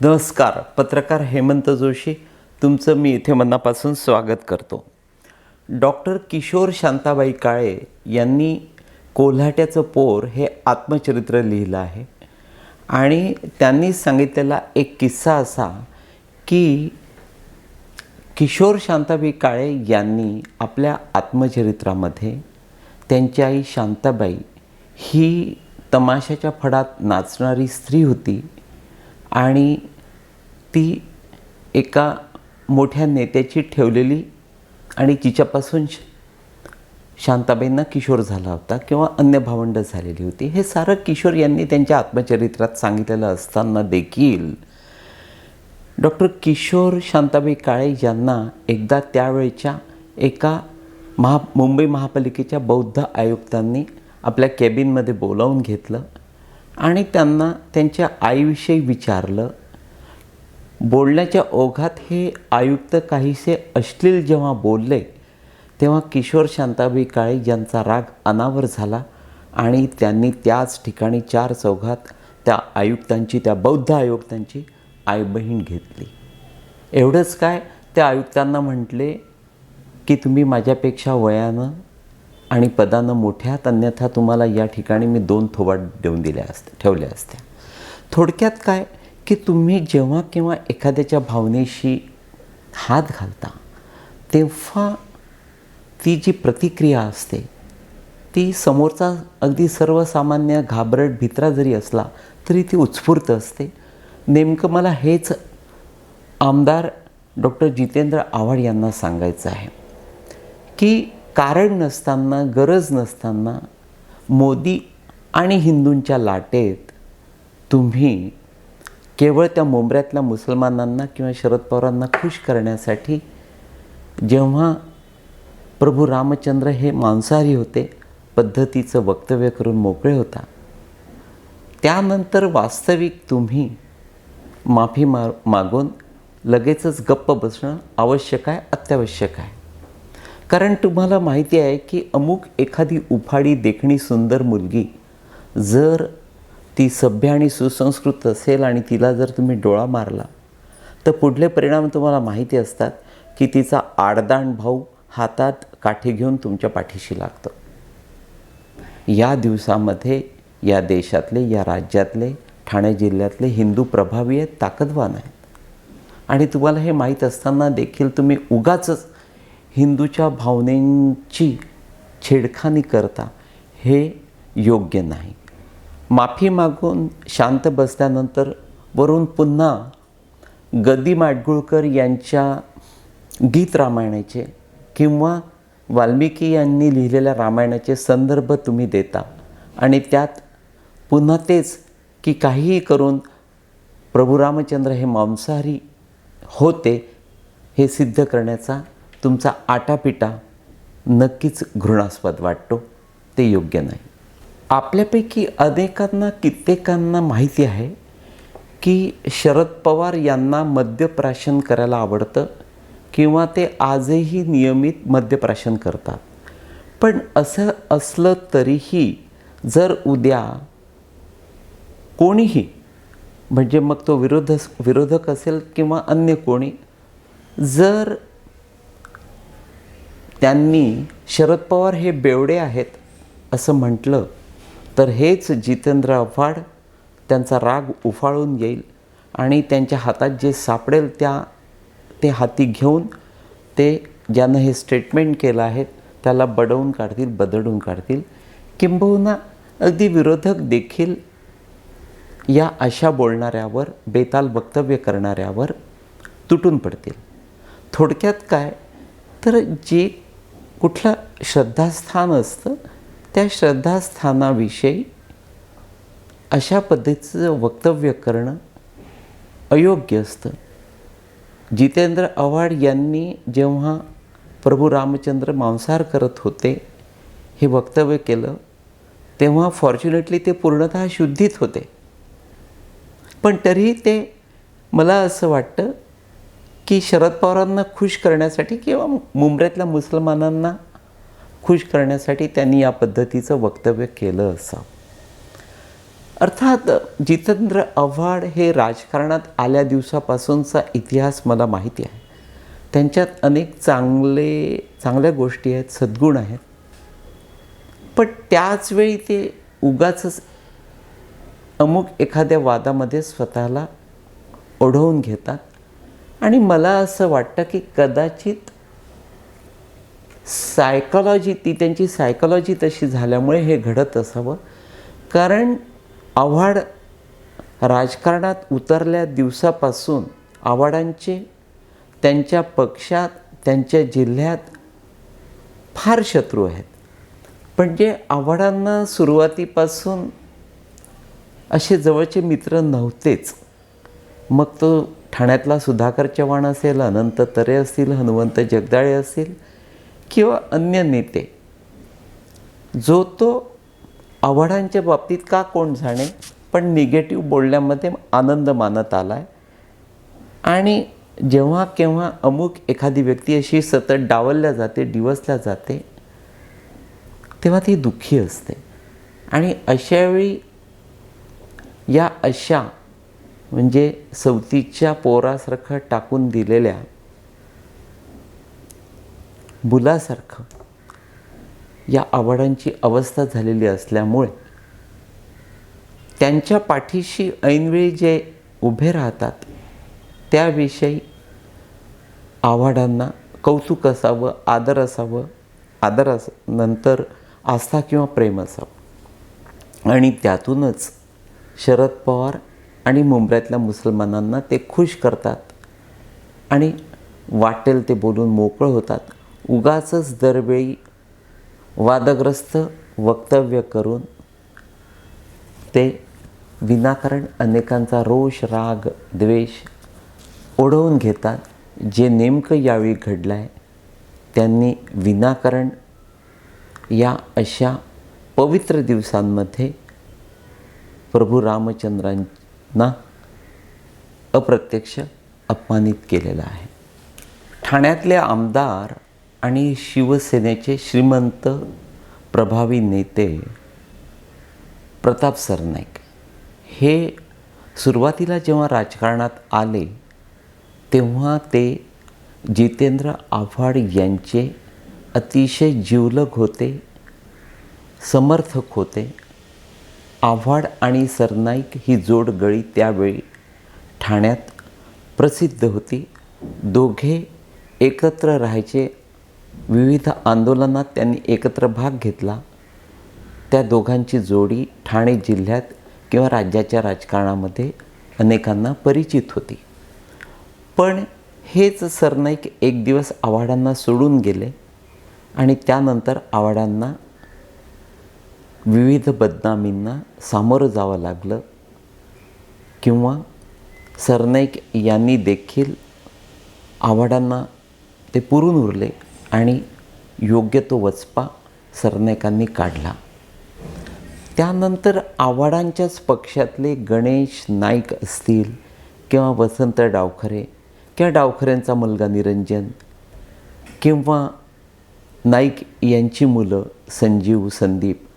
नमस्कार पत्रकार हेमंत जोशी तुमचं मी इथे मनापासून स्वागत करतो. डॉक्टर किशोर शांताबाई काळे यांनी कोल्हाट्याचं पोर हे आत्मचरित्र लिहिलं आहे आणि त्यांनी सांगितलेला एक किस्सा असा की किशोर शांताबाई काळे यांनी आपल्या आत्मचरित्रामध्ये त्यांची आई शांताबाई ही तमाशाच्या फडात नाचणारी स्त्री होती. आणि ती एका मोठ्या नेत्याची ठेवलेली आणि जिच्यापासून श- शांताबाईंना किशोर झाला होता किंवा अन्य भावंड झालेली होती हे सारं किशोर यांनी त्यांच्या आत्मचरित्रात सांगितलेलं असताना देखील डॉक्टर किशोर शांताबाई काळे यांना एकदा त्यावेळच्या एका महा मुंबई महापालिकेच्या बौद्ध आयुक्तांनी आपल्या कॅबिनमध्ये बोलावून घेतलं. आणि त्यांना त्यांच्या आईविषयी विचारलं बोलण्याच्या ओघात हे आयुक्त काहीसे अश्लील जेव्हा बोलले तेव्हा किशोर शांताबाई काळे यांचा राग अनावर झाला आणि त्यांनी त्याच ठिकाणी चार चौघात त्या आयुक्तांची त्या बौद्ध आयुक्तांची आई बहीण घेतली. एवढंच काय? त्या आयुक्तांना म्हटले की तुम्ही माझ्यापेक्षा वयानं आणि पदानं मोठ्यात अन्यथा तुम्हाला या ठिकाणी मी दोन थोबाड देऊन दिल्या असत्या ठेवल्या असत्या. थोडक्यात काय? की तुम्ही जेव्हा केव्हा एखाद्याच्या भावनेशी हात घालता तेव्हा ती जी प्रतिक्रिया असते ती समोरचा अगदी सर्वसामान्य घाबरट भित्रा जरी असला तरी ती उत्स्फूर्त असते. नेमकं मला हेच आमदार डॉक्टर जितेंद्र आव्हाड यांना सांगायचं आहे की कारण नसताना गरज नसताना मोदी आणि हिंदूंच्या लाटेत तुम्ही केवळ त्या मुंबऱ्यातल्या मुसलमानांना किंवा शरद पवारांना खुश करण्यासाठी जेव्हा प्रभू रामचंद्र हे मांसाहारी होते पद्धतीचं वक्तव्य करून मोकळे होता त्यानंतर वास्तविक तुम्ही माफी मा मागून लगेचच गप्प बसणं आवश्यक आहे अत्यावश्यक आहे. कारण तुम्हाला माहिती आहे की अमुक एखादी उफाडी देखणी सुंदर मुलगी जर ती सभ्य आणि सुसंस्कृत असेल आणि तिला जर तुम्ही डोळा मारला तर पुढले परिणाम तुम्हाला माहिती असतात की तिचा आडदांड भाऊ हातात काठी घेऊन तुमच्या पाठीशी लागतो. या दिवसामध्ये या देशातले या राज्यातले ठाणे जिल्ह्यातले हिंदू प्रभावी आहेत ताकदवान आहेत. आणि तुम्हाला हे माहीत असताना देखील तुम्ही उगाचच हिंदूच्या भावनेंची छेडखानी करता हे योग्य नाही. माफी मागून शांत बसल्यानंतर वरून पुन्हा गदी माडगुळकर यांच्या गीत रामायणाचे किंवा वाल्मिकी यांनी लिहिलेल्या रामायणाचे संदर्भ तुम्ही देता. आणि त्यात पुन्हा तेच की काहीही करून प्रभू रामचंद्र हे मांसाहारी होते हे सिद्ध करण्याचा तुमचा आटापिटा नक्कीच घृणास्पद वाटतो ते योग्य नाही. आपल्यापैकी अनेकांना कित्येकांना माहिती आहे की शरद पवार यांना मद्यप्राशन करायला आवडतं किंवा ते आजही नियमित मद्यप्राशन करतात. पण असं असलं तरीही जर उद्या कोणीही म्हणजे मग तो विरोध विरोधक असेल किंवा अन्य कोणी जर त्यांनी शरद पवार हे बेवडे आहेत असं म्हटलं तर हेच जितेंद्र आव्हाड त्यांचा राग उफाळून येईल आणि त्यांच्या हातात जे सापडेल त्या ते हाती घेऊन ते ज्यानं हे स्टेटमेंट केलं आहे त्याला बडवून काढतील बदडून काढतील. किंबहुना अगदी विरोधक देखील या अशा बोलणाऱ्यावर बेताल वक्तव्य करणाऱ्यावर तुटून पडतील. थोडक्यात काय? तर जे कुठलं श्रद्धास्थान असतं त्या श्रद्धास्थानाविषयी अशा पद्धतीचं वक्तव्य करणं अयोग्य असतं. जितेंद्र आव्हाड यांनी जेव्हा प्रभू रामचंद्र मांसाहार करत होते हे वक्तव्य केलं तेव्हा फॉर्च्युनेटली ते पूर्णतः शुद्धित होते. पण तरीही ते मला असं वाटतं की शरद पवारांना खुश करण्यासाठी किंवा मुंबईतल्या मुसलमानांना खुश करण्यासाठी त्यांनी या पद्धतीचं वक्तव्य केलं असावं अर्थात जितेंद्र आव्हाड हे राजकारणात आल्या दिवसापासूनचा इतिहास मला माहिती आहे. त्यांच्यात अनेक चांगले चांगल्या गोष्टी आहेत सद्गुण आहेत. पण त्याचवेळी ते उगाच अमुक एखाद्या वादामध्ये स्वतःला ओढवून घेतात आणि मला असं वाटतं की कदाचित सायकॉलॉजी ती त्यांची सायकॉलॉजी तशी झाल्यामुळे हे घडत असावं. कारण आव्हाड राजकारणात उतरल्या दिवसापासून आव्हाडांचे त्यांच्या पक्षात त्यांच्या जिल्ह्यात फार शत्रू आहेत. पण जे आव्हाडांना सुरुवातीपासून असे जवळचे मित्र नव्हतेच. मग तो ठाण्यातला सुधाकर चव्हाण असेल अनंत तरे असतील हनुमंत जगदाळे असतील किंवा अन्य नेते जो तो आव्हाडांच्या बाबतीत का कोण जाणे पण निगेटिव्ह बोलण्यामध्ये आनंद मानत आला आहे आणि जेव्हा केव्हा अमुक एखादी व्यक्ती अशी सतत डावलल्या जाते डिवसल्या जाते तेव्हा ती दुःखी असते. आणि अशावेळी या अशा म्हणजे सवतीच्या पोरासारखं टाकून दिलेल्या बुलासारखं या आवडांची अवस्था झालेली असल्यामुळे त्यांच्या पाठीशी ऐनवेळी जे उभे राहतात त्याविषयी आव्हाडांना कौतुक असावं आदर असावं आदर अस नंतर आस्था किंवा प्रेम असावं. आणि त्यातूनच शरद पवार आणि मुंबईतल्या मुसलमानांना ते खुश करतात. आणि वाटेल ते बोलून मोकळं होतात. उगाचच दरवेळी वादग्रस्त वक्तव्य करून ते विनाकारण अनेकांचा रोष राग द्वेष ओढवून घेतात. जे नेमकं यावेळी घडलं आहे त्यांनी विनाकारण या अशा पवित्र दिवसांमध्ये प्रभू रामचंद्रां ना अप्रत्यक्ष अपमानित केलेलं आहे. ठाण्यातले आमदार आणि शिवसेनेचे श्रीमंत प्रभावी नेते प्रताप सरनाईक हे सुरुवातीला जेव्हा राजकारणात आले तेव्हा ते जितेंद्र आव्हाड यांचे अतिशय जिवलग होते समर्थक होते आव्हाड आणि सरनाईक ही जोडगळी त्यावेळी ठाण्यात प्रसिद्ध होती. दोघे एकत्र राहायचे. विविध आंदोलनात त्यांनी एकत्र भाग घेतला. त्या दोघांची जोडी ठाणे जिल्ह्यात किंवा राज्याच्या राजकारणामध्ये अनेकांना परिचित होती. पण हेच सरनाईक एक दिवस आव्हाडांना सोडून गेले आणि त्यानंतर आव्हाडांना विविध बदनामींना सामोरं जावं लागलं किंवा सरनाईक यांनी देखील आव्हाडांना ते पुरून उरले आणि योग्य तो वचपा सरनाईकांनी काढला. त्यानंतर आव्हाडांच्याच पक्षातले गणेश नाईक असतील किंवा वसंत डावखरे किंवा डावखऱ्यांचा मुलगा निरंजन किंवा नाईक यांची मुलं संजीव संदीप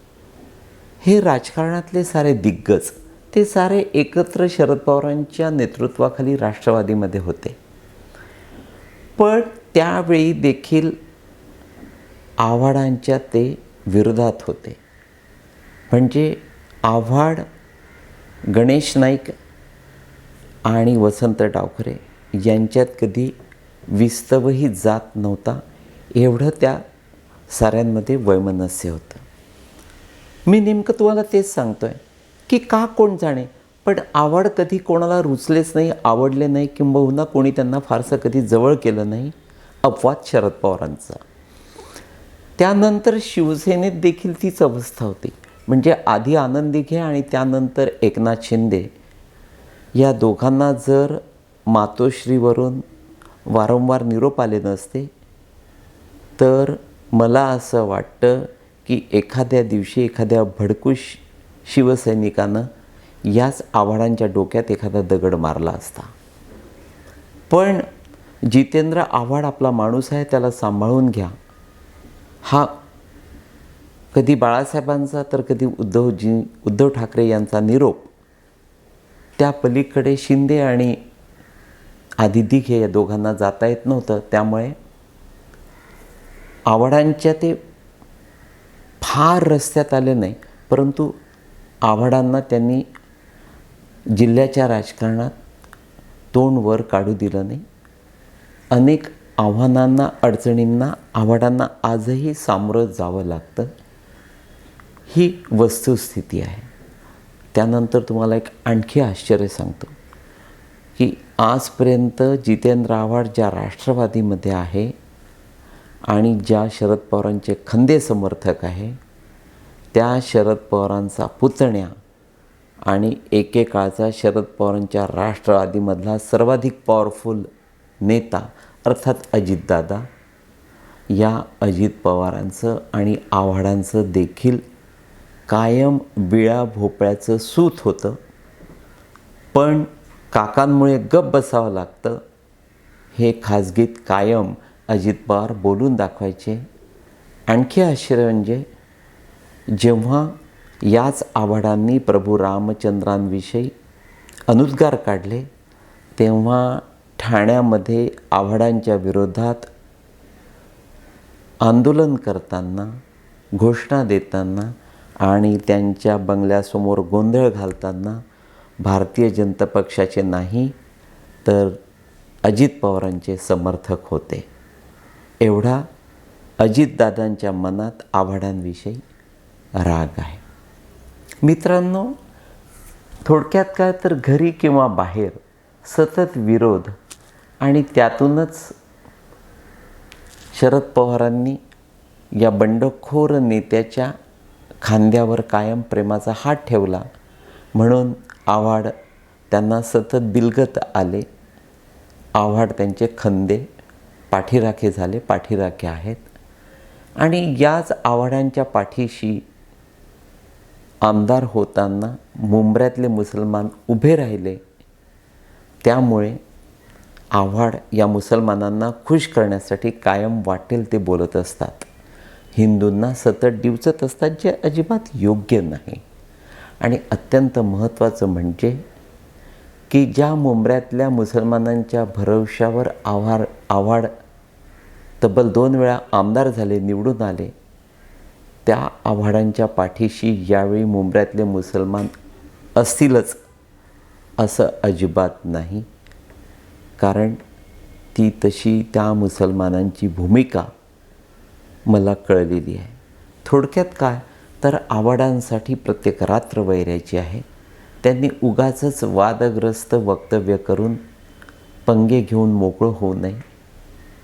हे राजकारणातले सारे दिग्गज ते सारे एकत्र शरद पवारांच्या नेतृत्वाखाली राष्ट्रवादीमध्ये होते. पण त्यावेळी देखील आव्हाडांच्या ते विरोधात होते. म्हणजे आव्हाड गणेश नाईक आणि वसंत डावखरे यांच्यात कधी विस्तवही जात नव्हता एवढं त्या साऱ्यांमध्ये वैमनस्य होतं. मी नेमकं तुम्हाला तेच सांगतो आहे की का कोण जाणे? पण आवड कधी कोणाला रुचलेच नाही आवडले नाही किंबहुना कोणी त्यांना फारसं कधी जवळ केलं नाही? अपवाद शरद पवारांचा. त्यानंतर शिवसेनेत देखील तीच अवस्था होती. म्हणजे आधी आनंद दिघे आणि त्यानंतर एकनाथ शिंदे. या दोघांना जर मातोश्रीवरून वारंवार निरोप आले नसते तर मला असं वाटतं की एखाद्या दिवशी एखाद्या भडकूश शिवसैनिकानं याच आव्हाडांच्या डोक्यात एखादा दगड मारला असता. पण जितेंद्र आव्हाड आपला माणूस आहे त्याला सांभाळून घ्या. हा कधी बाळासाहेबांचा तर कधी उद्धवजी उद्धव ठाकरे यांचा निरोप. त्या पलीकडे शिंदे आणि आदि दिघे या दोघांना जाता येत नव्हतं. त्यामुळे आव्हाडांच्या ते फार रस्त्यात आले नाही. परंतु आव्हाडांना त्यांनी जिल्ह्याच्या राजकारणात तोंड वर काढू दिलं नाही. अनेक आव्हानांना अडचणींना आव्हाडांना आजही सामोरं जावं लागतं. ही वस्तुस्थिती आहे. त्यानंतर तुम्हाला एक आणखी आश्चर्य सांगतो की आजपर्यंत जितेंद्र आव्हाड ज्या राष्ट्रवादीमध्ये आहे आणि ज्या शरद पवारांचे खंदे समर्थक आहे त्या शरद पवारांचा पुतण्या आणि एकेकाळचा शरद पवारांच्या राष्ट्रवादीमधला सर्वाधिक पॉवरफुल नेता अर्थात अजितदादा या अजित पवारांचं आणि आव्हाडांचं देखील कायम बिळा भोपळ्याचं सूत होतं. पण काकांमुळे गप बसावं लागतं. हे खाजगीत कायम अजित पवार बोलून दाखवायचे. आणखी आश्चर्य म्हणजे जेव्हा याच आव्हाडांनी प्रभू रामचंद्रांविषयी अनुद्गार काढले तेव्हा ठाण्यामध्ये आव्हाडांच्या विरोधात आंदोलन करताना घोषणा देताना आणि त्यांच्या बंगल्यासमोर गोंधळ घालताना भारतीय जनता पक्षाचे नाही तर अजित पवारांचे समर्थक होते. एवढा अजितदादांच्या मनात आव्हाडांविषयी राग आहे. मित्रांनो थोडक्यात काय तर घरी किंवा बाहेर सतत विरोध आणि त्यातूनच शरद पवारांनी या बंडखोर नेत्याच्या खांद्यावर कायम प्रेमाचा हात ठेवला म्हणून आव्हाड त्यांना सतत बिलगत आले. आव्हाड त्यांचे खंदे पाठीराखे झाले पाठीराखे आहेत. आणि याच आव्हाडांच्या पाठीशी आमदार होताना मुंबऱ्यातले मुसलमान उभे राहिले. त्यामुळे आव्हाड या मुसलमानांना खुश करण्यासाठी कायम वाटेल ते बोलत असतात. हिंदूंना सतत डिवचत असतात जे अजिबात योग्य नाही. आणि अत्यंत महत्त्वाचं म्हणजे की ज्या मुंबऱ्यातल्या मुसलमानांच्या भरवशावर आव्हाड आव्हाड तब्बल दोन वेळा आमदार झाले निवडून आले. त्या आव्हाडांच्या पाठीशी यावेळी मुंबऱ्यातले मुसलमान असतीलच असं अजिबात नाही. कारण ती तशी त्या मुसलमानांची भूमिका मला कळलेली आहे. थोडक्यात काय? तर आवाडांसाठी प्रत्येक रात्र वैरायची आहे. त्यांनी उगाचच वादग्रस्त वक्तव्य करून पंगे घेऊन मोकळं होऊ नये.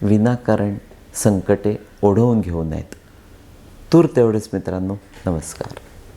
विनाकारण संकटे ओढवून घेऊ नयेत. तूर तेवढेच मित्रांनो. नमस्कार.